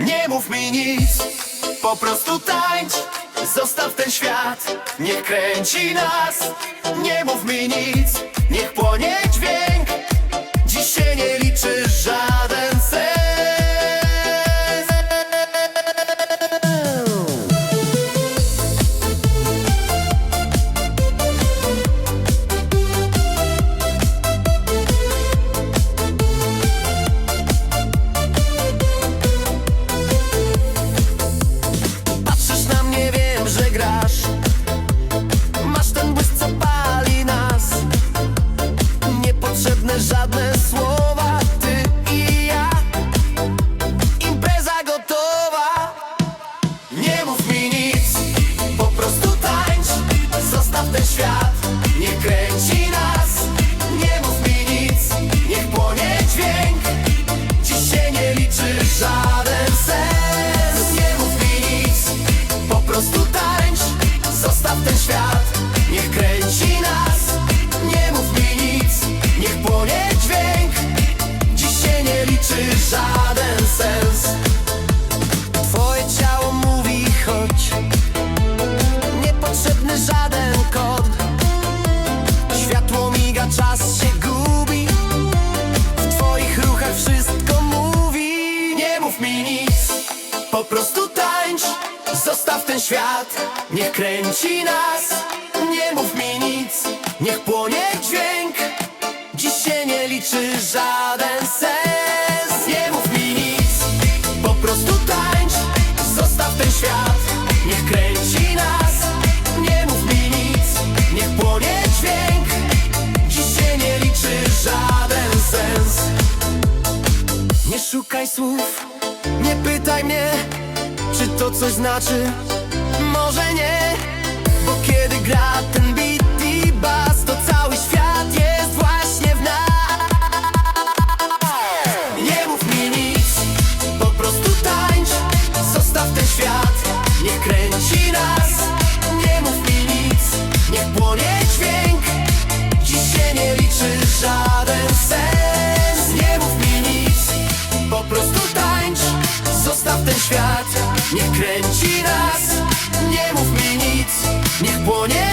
Nie mów mi nic, po prostu tańcz. Zostaw ten świat, niech kręci nas. Nie mów mi nic, niech płonie Niepotrzebne żadne słowa. Ty i ja Impreza gotowa. Nie mów mi nic Po prostu tańcz. Zostaw ten świat Nie kręci nas. Nie mów mi nic Niech płonie dźwięk. Dziś się nie liczy żaden sens. Nie mów mi nic Po prostu tańcz. Zostaw ten świat Niech kręci nas żaden kod. Światło miga, czas się gubi. W twoich ruchach wszystko mówi. Nie mów mi nic. Po prostu tańcz. Zostaw ten świat. Niech kręci nas. Nie mów mi nic. Niech płonie dźwięk. Dziś się nie liczy żaden sens. Nie mów mi nic. Po prostu tańcz. Zostaw ten świat. Niech kręci nas słów. Nie pytaj mnie Czy to coś znaczy. Może nie Bo kiedy gra Niech kręci nas Nie mów mi nic Niech płonie